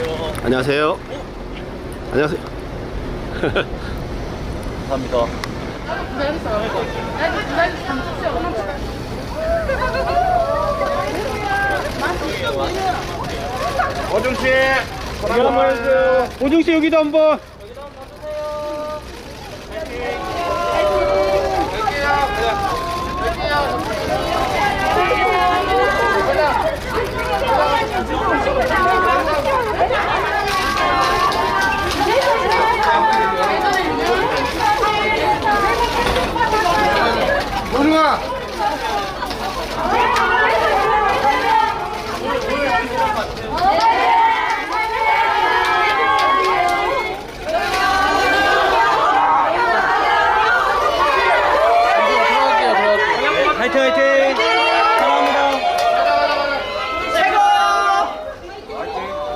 안녕하세요. 안녕하세요. 감사합니다. 오중 씨, 한번. 오중 씨 여기도 한번. 오중 아. 화이팅 화이팅. 사랑합니다.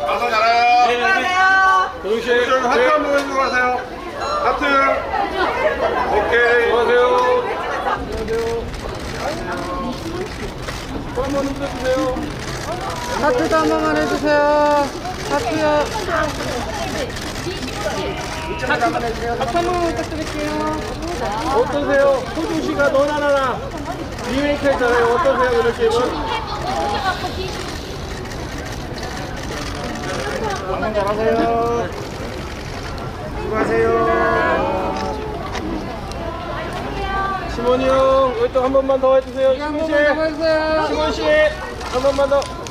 방송 잘해요. 도중 씨. 오중 하트 한번 해주고 가세요. 하트. 오케이. 안녕하세요. 한번 힘내주세요. 하트도 한 번만 해주세요. 하트요. 하트 한 번만 부탁드릴게요. 어떠세요? 호중 씨가 너나나나 리메이크 했잖아요. 어떠세요, 오늘 게임은? 방송 잘하세요. 수고하세요. 시몬이 형, 여기 또한 번만 더 해주세요. 한 시몬 씨. 시몬 씨, 한 번만 더.